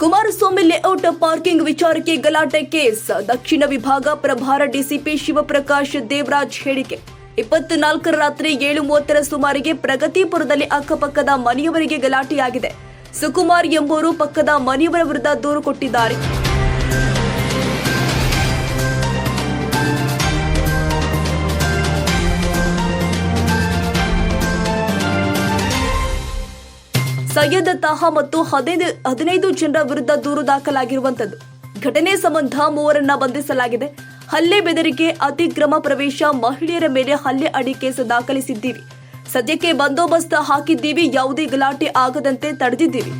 Kumaraswamy layout parking ವಿಚಾರಕ್ಕೆ ಗಲಾಟೆ case. ದಕ್ಷಿಣ ವಿಭಾಗ ಪ್ರಭಾರ ಡಿಸಿಪಿ ಶಿವಪ್ರಕಾಶ್ ದೇವರಾಜ್ ಹೇಳಿಕೆ. ಇಪ್ಪತ್ನಾಲ್ಕರ ರಾತ್ರಿ ಏಳು ಮೂವತ್ತರ ಸುಮಾರಿಗೆ ಪ್ರಗತಿಪುರದಲ್ಲಿ ಅಕ್ಕಪಕ್ಕದ ಮನೆಯವರಿಗೆ ಗಲಾಟೆಯಾಗಿದೆ. ಸುಕುಮಾರ್ ಎಂಬುವರು ಪಕ್ಕದ ಮನೆಯವರ ವಿರುದ್ಧ ದೂರು ಕೊಟ್ಟಿದ್ದಾರೆ. ಸೈಯದ್ ತಹಾ ಮತ್ತು ಹದಿನೈದು ಹದಿನೈದು ಜನರ ವಿರುದ್ಧ ದೂರು ದಾಖಲಾಗಿರುವಂತದ್ದು ಘಟನೆ ಸಂಬಂಧ ಮೂವರನ್ನ ಬಂಧಿಸಲಾಗಿದೆ. ಹಲ್ಲೆ ಬೆದರಿಕೆ, ಅತಿಕ್ರಮ ಪ್ರವೇಶ, ಮಹಿಳೆಯರ ಮೇಲೆ ಹಲ್ಲೆ ಅಡಿ ಕೇಸು ದಾಖಲಿಸಿದ್ದೀವಿ. ಸದ್ಯಕ್ಕೆ ಬಂದೋಬಸ್ತ್ ಹಾಕಿದ್ದೀವಿ, ಯಾವುದೇ ಗಲಾಟೆ ಆಗದಂತೆ ತಡೆದಿದ್ದೀವಿ.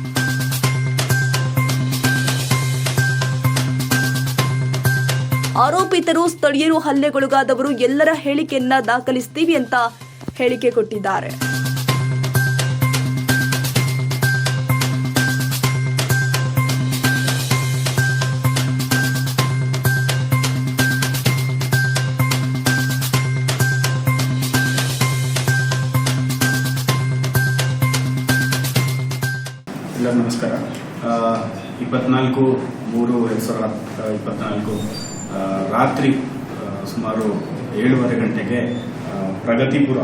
ಆರೋಪಿತರು ಸ್ಥಳೀಯರು ಹಲ್ಲೆಗೊಳಗಾದವರು ಎಲ್ಲರ ಹೇಳಿಕೆಯನ್ನ ದಾಖಲಿಸ್ತೀವಿ ಅಂತ ಹೇಳಿಕೆ ಕೊಟ್ಟಿದ್ದಾರೆ. ಇಪ್ಪತ್ನಾಲ್ಕು ಮೂರು ಎರಡು ಸಾವಿರದ ಇಪ್ಪತ್ನಾಲ್ಕು ರಾತ್ರಿ ಸುಮಾರು ಏಳುವರೆ ಗಂಟೆಗೆ ಪ್ರಗತಿಪುರ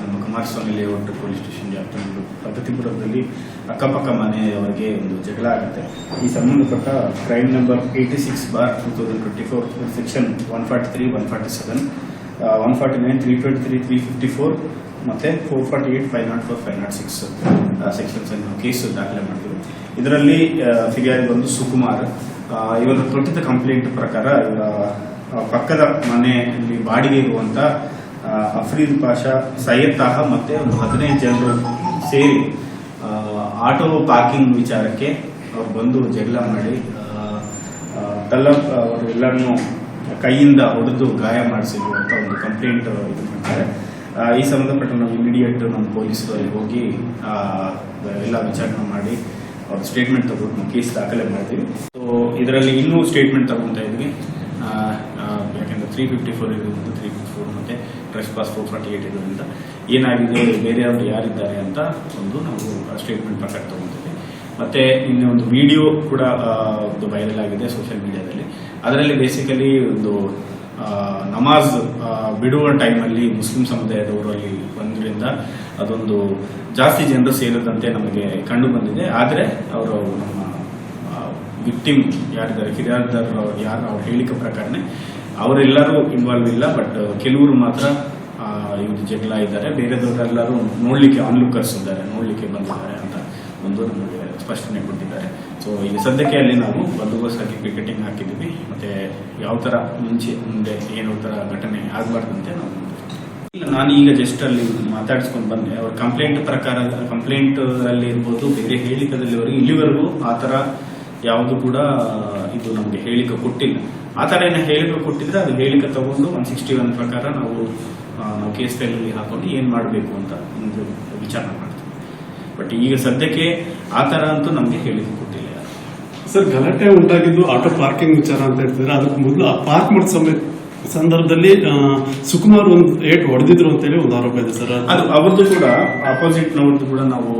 ನಮ್ಮ ಕುಮಾರಸ್ವಾಮಿ ಲೇಔಟ್ ಪೊಲೀಸ್ ಸ್ಟೇಷನ್ ವ್ಯಾಪ್ತಿಯಲ್ಲಿ ಪ್ರಗತಿಪುರದಲ್ಲಿ ಅಕ್ಕಪಕ್ಕ ಮನೆಯವರಿಗೆ ಒಂದು ಜಗಳ ಆಗುತ್ತೆ. ಈ ಸಂಬಂಧಪಟ್ಟ crime number eighty six bar two thousand twenty four section one forty three one forty seven one forty nine three twenty three three fifty four ಮತ್ತೆ four forty eight five naught four five naught six sections ಅನ್ನು case ದಾಖಲೆ ಮಾಡಿದ್ರು ಇದರಲ್ಲಿ figure ಬಂದು ಸುಕುಮಾರ್. ಇವರ ತ್ವರಿತ complaint ಪ್ರಕಾರ, ಇವರ ಪಕ್ಕದ ಮನೆಯಲ್ಲಿ ಬಾಡಿಗೆ ಇರುವಂತ ಅಫ್ರೀದ್ ಪಾಷಾ, ಸೈಯದ್ ತಾಹ ಮತ್ತೆ ಒಂದು ಹದಿನೈದು ಜನರು ಸೇರಿ ಆಟೋ ಪಾರ್ಕಿಂಗ್ ವಿಚಾರಕ್ಕೆ ಅವ್ರು ಬಂದು ಜಗಳ ಮಾಡಿ ತಲ್ಲಬ್ ಅವರು ಎಲ್ಲರನ್ನು ಕೈಯಿಂದ ಹೊಡೆದು ಗಾಯ ಮಾಡಿಸಿರುವಂತ ಒಂದು ಕಂಪ್ಲೇಂಟ್ ಇದು ಮಾಡ್ತಾರೆ. ಈ ಸಂಬಂಧಪಟ್ಟ ನಾವು ಇಮಿಡಿಯೇಟ್ ನಮ್ಮ ಪೊಲೀಸರು ಹೋಗಿ ಎಲ್ಲ ವಿಚಾರಣೆ ಮಾಡಿ ಅವ್ರ ಸ್ಟೇಟ್ಮೆಂಟ್ ತಗೊಂಡು ಕೇಸ್ ದಾಖಲೆ ಮಾಡ್ತೀವಿ. ಸೊ ಇದರಲ್ಲಿ ಇನ್ನೂ ಸ್ಟೇಟ್ಮೆಂಟ್ ತಗೊತಾ ಇದ್ವಿ. ಯಾಕಂದ್ರೆ ತ್ರೀ ಫಿಫ್ಟಿ ಫೋರ್ ಇರೋದ್ರಿಂದ ತ್ರೀ ಫಿಫ್ಟಿ ಫೋರ್ ಮತ್ತೆ trespass four forty eight ಇರೋದ್ರಿಂದ ಏನಾಗಿದೆ, ಬೇರೆಯವರು ಯಾರಿದ್ದಾರೆ ಅಂತ ಒಂದು ನಾವು ಸ್ಟೇಟ್ಮೆಂಟ್ ಪ್ರಕಾರ ತಗೊಂತೀವಿ ಮತ್ತೆ ಇನ್ನು ಒಂದು ವಿಡಿಯೋ ಕೂಡ ಒಂದು ವೈರಲ್ ಆಗಿದೆ ಸೋಷಿಯಲ್ ಮೀಡಿಯಾದಲ್ಲಿ ಅದರಲ್ಲಿ ಬೇಸಿಕಲಿ ಒಂದು ನಮಾಜ್ ಬಿಡುವ ಟೈಮಲ್ಲಿ ಮುಸ್ಲಿಂ ಸಮುದಾಯದವರು ಅಲ್ಲಿ ಬಂದ್ರಿಂದ ಅದೊಂದು ಜಾಸ್ತಿ ಜನರು ಸೇರಿದಂತೆ ನಮಗೆ ಕಂಡು ಬಂದಿದೆ. ಆದರೆ ಅವರು ನಮ್ಮ ವಿಕ್ಟಿಮ್ ಯಾರಿದ್ದಾರೆ ಕಿರಿಯಾರ್ದಾರ ಯಾರು, ಅವ್ರ ಹೇಳಿಕೆ ಪ್ರಕಾರನೇ ಅವರೆಲ್ಲರೂ ಇನ್ವಾಲ್ವ್ ಇಲ್ಲ. ಬಟ್ ಕೆಲವರು ಮಾತ್ರ ಇವರು ಜಗಳ ಇದ್ದಾರೆ. ಬೇರೆದವರೆಲ್ಲರೂ ನೋಡ್ಲಿಕ್ಕೆ ಅನ್ಲುಕರ್ಸ್ ಇದ್ದಾರೆ, ನೋಡ್ಲಿಕ್ಕೆ ಬಂದಿದ್ದಾರೆ ಅಂತ ಒಂದು ನಮಗೆ ಸ್ಪಷ್ಟನೆ ಕೊಟ್ಟಿದ್ದಾರೆ. ಸೊ ಈಗ ಸದ್ಯಕ್ಕೆ ಅಲ್ಲಿ ನಾವು ಬಂದೋಬಸ್ತ್ ಹಾಕಿ ಪಿಕೆಟಿಂಗ್ ಹಾಕಿದ್ದೀವಿ. ಮತ್ತೆ ಯಾವ ತರ ಮುಂಚೆ ಮುಂದೆ ಏನೋ ತರ ಘಟನೆ ಆಗಬಾರ್ದಂತೆ ನಾವು ಇಲ್ಲ, ನಾನು ಈಗ ಜಸ್ಟ್ ಅಲ್ಲಿ ಮಾತಾಡಿಸ್ಕೊಂಡು ಬಂದೆ. ಅವ್ರ ಕಂಪ್ಲೇಂಟ್ ಪ್ರಕಾರ ಕಂಪ್ಲೇಂಟ್ ಅಲ್ಲಿ ಇರ್ಬೋದು, ಬೇರೆ ಹೇಳಿಕದಲ್ಲಿವರೆಗೂ ಇಲ್ಲಿವರೆಗೂ ಆ ತರ ಯಾವುದು ಕೂಡ ಇದು ನಮಗೆ ಹೇಳಿಕೆ ಕೊಟ್ಟಿಲ್ಲ. ಆ ತರ ಏನೋ ಹೇಳಿಕೆ ಕೊಟ್ಟಿದ್ರೆ ಅದು ಹೇಳಿಕೆ ತಗೊಂಡು ಒನ್ ಸಿಕ್ಸ್ಟಿ ಒನ್ ಪ್ರಕಾರ ನಾವು ನಾವು ಕೇಸ್ ಫೈಲಲ್ಲಿ ಹಾಕೊಂಡು ಏನ್ ಮಾಡಬೇಕು ಅಂತ ಒಂದು ವಿಚಾರ ಮಾಡ್ತೀವಿ. ಬಟ್ ಈಗ ಸದ್ಯಕ್ಕೆ ಆ ತರ ಅಂತೂ ನಮಗೆ ಹೇಳಿಕೆ ಕೊಟ್ಟಿಲ್ಲ. ಸರ್, ಗಲಾಟೆ ಉಂಟಾಗಿದ್ದು ಆಟೋ ಪಾರ್ಕಿಂಗ್ ವಿಚಾರ ಅಂತ ಹೇಳ್ತಿದ್ರೆ ಅದಕ್ಕೆ ಮೊದಲು ಆ ಪಾರ್ಕ್ ಮಾಡಿದ ಸಮಯ ಸಂದರ್ಭದಲ್ಲಿ ಸುಕುಮಾರ್ ಒಂದು ಏಟ್ ಹೊಡೆದಿದ್ರು ಅಂತೇಳಿ ಒಂದು ಆರೋಪ ಇದೆ ಸರ್. ಅದು- ಅವ್ರದ್ದು ಕೂಡ ಅಪೋಸಿಟ್ ನವ್ರದ್ದು ಕೂಡ ನಾವು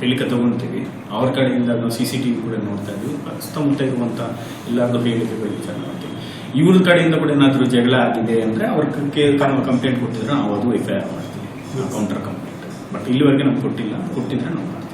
ಹೇಳಿಕ ತಗೊಂತೀವಿ. ಅವ್ರ ಕಡೆಯಿಂದ ನಾವು ಸಿ ಸಿ ಟಿವಿ ಕೂಡ ನೋಡ್ತಾ ಇದ್ವಿ. ಸುತ್ತಮುತ್ತ ಇರುವಂತ ಎಲ್ಲಾರ್ದು ಹೇಳಿಕೆಗಳು ವಿಚಾರ ಮಾಡ್ತೀವಿ. ಇವ್ರ ಕಡೆಯಿಂದ ಕೂಡ ಏನಾದರೂ ಜಗಳ ಆಗಿದೆ ಅಂದ್ರೆ ಅವ್ರ ಕಂಪ್ಲೇಂಟ್ ಕೊಟ್ಟಿದ್ರೆ ನಾವು ಅದು ಎಫ್ ಆರ್ ಮಾಡ್ತೀವಿ. ಕೌಂಟರ್ ಕಂಪ್ಲೇಂಟ್ ಬಟ್ ಇಲ್ಲಿವರೆಗೆ ನಮ್ಗೆ ಕೊಟ್ಟಿಲ್ಲ. ಕೊಟ್ಟಿದ್ರೆ ನಾವು ಮಾಡ್ತೀವಿ.